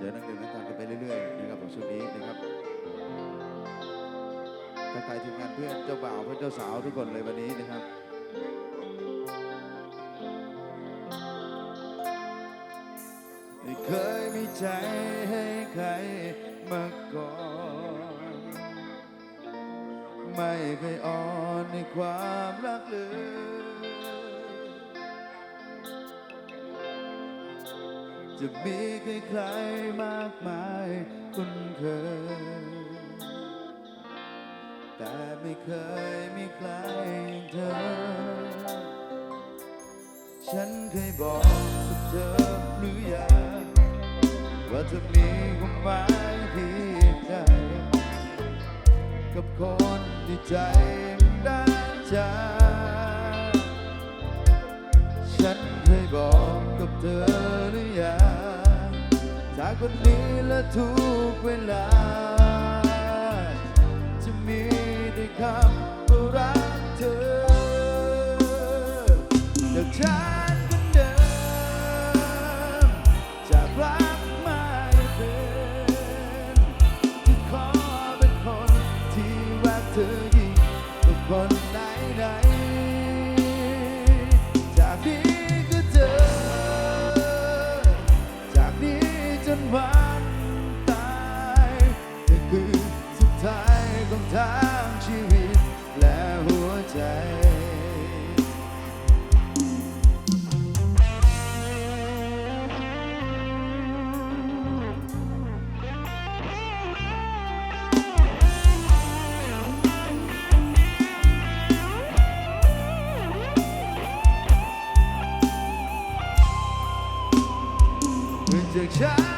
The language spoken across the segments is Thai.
เดี๋ยวนั่งเดินนั่งทานกันไปเรื่อยๆนะครับของชุดนี้นะครับทักทายทีมงานเพื่อนเจ้าบ่าวเพื่อนเจ้าสาวทุกคนเลยวันนี้นะครับไม่เคยมีใจให้ใครมาก่อน ไม่เคยอ่อนในความรักเลย จะมีใครๆมากมายคุ้นเคย แต่ไม่เคยมีใครอย่างเธอ ฉันเคยบอกกับเธอหรือยังว่าจะมีความหมายที่ใดกับคนที่ใจมันด้านใจฉัน วันนี้และทุกเวลา จะมีได้คำ time.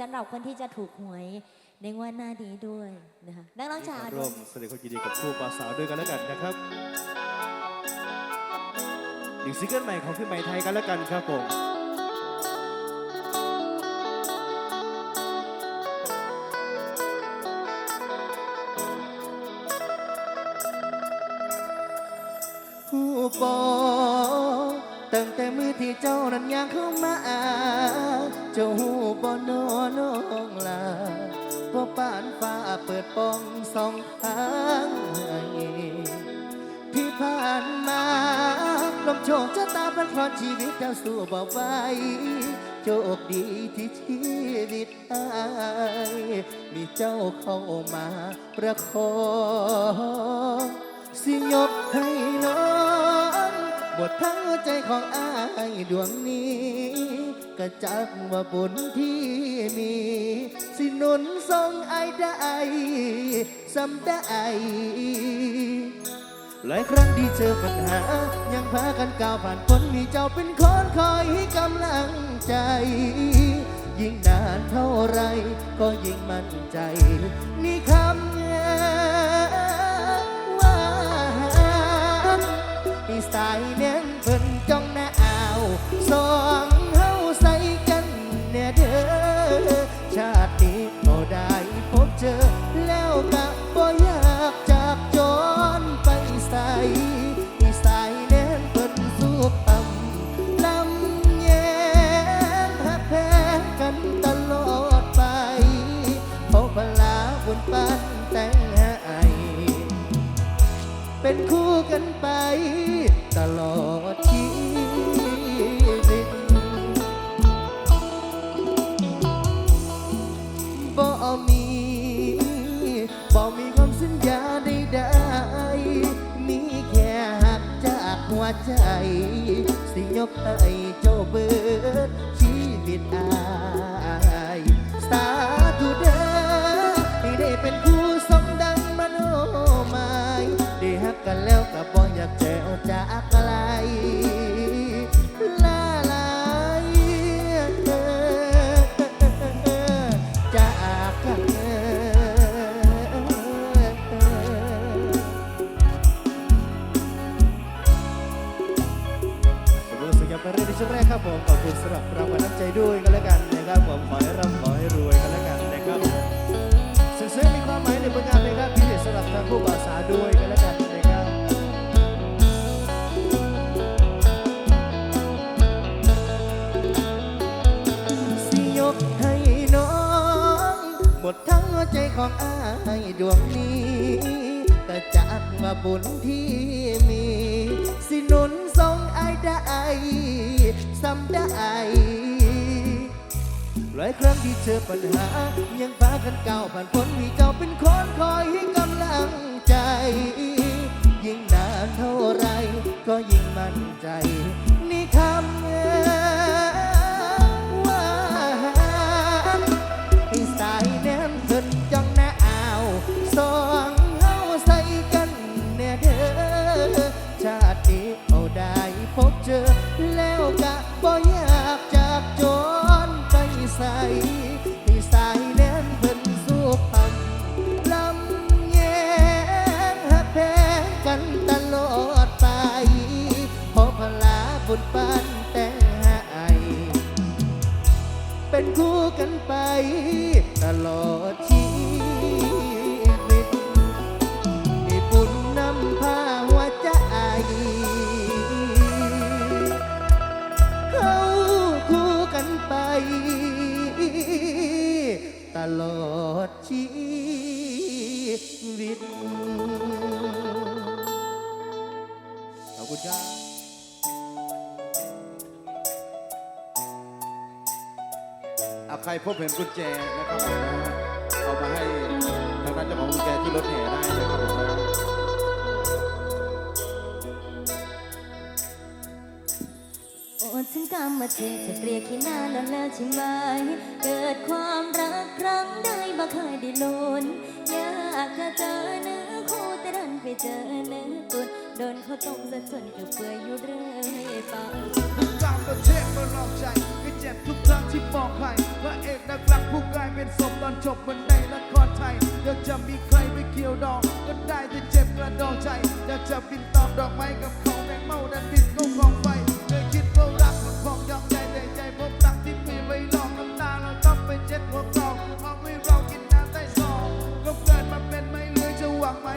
สำหรับคนที่จะถูกหวยในงวันหน้าดีด้วยนะคะนักร้องชายร่วมแสดงความยินดีกับคู่บ่าวสาวด้วยกันแล้วกันนะครับอีกซิงเกิลใหม่ของพี่ใหม่ไทยกันแล้วกันครับผมผู้บอ ตั้งแต่มือที่เจ้านั้นย่างเข้ามา เจ้าหูบอนอน้องลาพอป่านฟ้าเปิดปองสองทางให้ที่ผ่านมาลมโชคชะตาเป็นครอนชีวิตเจ้าสู้บ่ไหวโชคดีที่ชีวิตอายมีเจ้าเข้ามาประคองสิยกให้น้อง บททั้งใจของอายดวงนี้ก็จักว่าบุญที่มี สินุนทรงไอได้สำได้หลายครั้งที่เจอปัญหา ยังพากันก้าวผ่านพ้นมีเจ้าเป็นคนคอยให้กำลังใจ ยิ่งนานเท่าไร ก็ยิ่งมั่นใจ นี่คำ สายเน้นเพิ่นจ้องหน้าอาวสองเฮาใส่กันแน่เด้อชาตินี้ก็ได้พบเจอ แล้วก็บ่อยากจากจรไปใส่ที่สายเน้นเพิ่นสู้ต่ำลำแยงหักแพงกันตลอดไปเขาพลาบุญปันแต่งให้เป็นคู่กันไป่าใจ สิยกให้เจ้าเบิดชีวิตอายสาธุเด้อให้ได้เป็นคู่สมดังมโนหมายได้ฮักกันแล้วก็บ่อยากแจวจากไกล คุณสำหรับรางวัลน้ำใจด้วยกันแล้วกันนะครับผมขอให้ร่ำขอให้รวยกันแล้วกันนะครับซึ่งซึ่งมีความหมายในผลงานเลยครับพิเศษสำหรับทางผู้บาวสาด้วยกันแล้วกันนะครับสิยกให้น้องหมดทั้งหัวใจของอายดวงนี้ก็จากว่าบุญที่มี สินุน ได้สำได้หลายครั้งที่เจอปัญหา ยังฟ้ากันเก่าผ่านพ้นมีเจ้าเป็นคนคอยให้กำลังใจ ยิ่งนานเท่าไร ก็ยิ่งมั่นใจ นี่คำ ไปตลอด พบเห็นกุญแจนะครับผมเอามาให้ทางด้านเจ้าของกุญแจที่รถแห่ได้นะครับผมโอ้ถึงกรรมมาเทจะเกลียดขี้หน้าแล้วแล้วใช่ไหม เกิดความรักครั้งใดบ่เคยได้ลุ้นอยากจะเจอเนื้อคู่แต่ดันไปเจอเนื้อตุน โดนเขาต้มจะจนอยู่เปื่อยอยู่เรื่อยไปน้ตาประเทศมาลองใจก็เจ็บทุกครั้งที่บอกใครพระเอกนักรักผู้กลายเป็นศพตอนจบเหมือนในละครไทยอยากจะมีใครไปเกี่ยวดองก็ได้แต่เจ็บกระดองใจอยากจะบินตอบดอกไม้กับเขาแมงเมาดันบินก็กองไปเคยคิดว่ารักมันของยอมใจแต่ใจพบรักที่มีไม่ลองน้ำตาเราต้องไปเจ็ดหัวกรองเอาไม่เรากินน้ำใต้ซองก็เกิดมาเป็นไม่เลยจะหวังไม้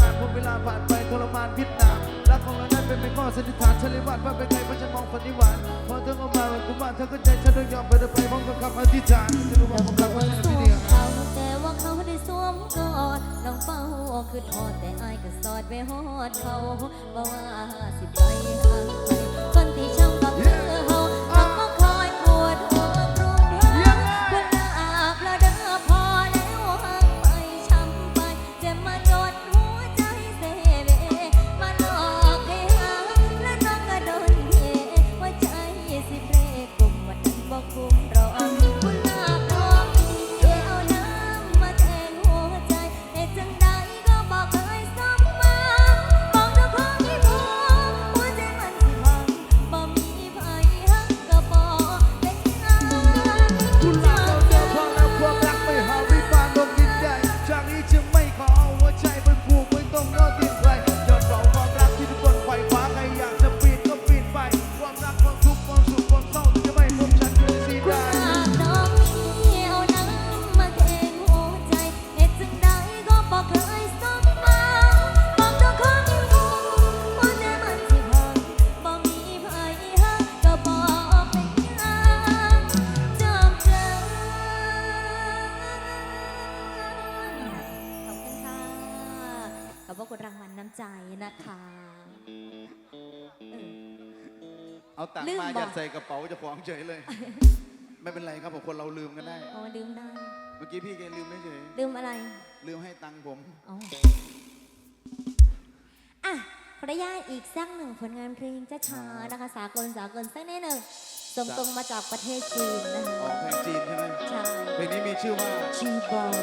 งานพบเวลาผ่านไปทรมานพิษนามรักของเราได้เป็นไม่ข้อสันนิษฐานฉัเลยวัาว่าเป็นไงเพราะฉันมองฝันนิวันพอเธอเข้ามาวันกูว่เธอก็ใจฉันต้องยอมไปเธอไปพร้อมกับคำอธิษฐานจะรู้ว่าผมรักเธอไม่ดีเขาแต่ว่าเขาได้สวมกอดน้องเฝ้าคือทอดแต่อายก็สอดไว้หอดเขาบอกว่าสิไปหา เฉยเลย ไม่เป็นไรครับผมคนเราลืมกันได้ อ๋อลืมได้ เมื่อกี้พี่แกลืมไม่เฉยลืมอะไร ลืมให้ตังค์ผม อ๋อ อะขอรยาอีกสักหนึ่งผลงานเพลงช้าๆนะคะ สากลสากลสักแน่หนึ่งส่งตรงมาจากประเทศจีนนะคะออกเพลงจีนใช่ไหมใช่เพลงนี้มีชื่อว่า ชีบอล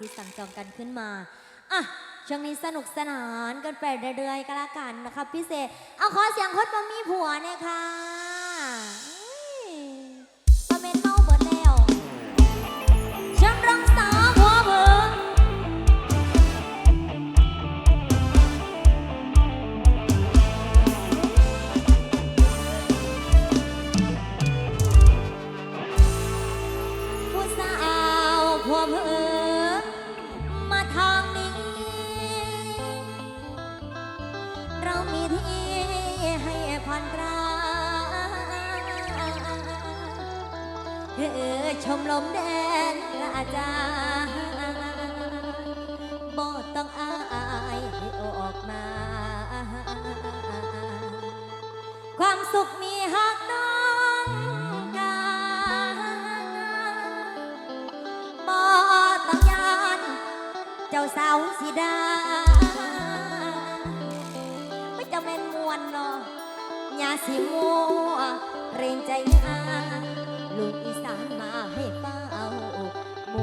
ที่สั่งจองกันขึ้นมาอะช่วงนี้สนุกสนานกันไปเรื่อยๆก็แล้วกันนะคะพิเศษ เอาขอเสียงคดบะมีผัวเนี่ยค่ะ สิมัวเรงใจงาลูกอีสานมาให้เฝ้าโม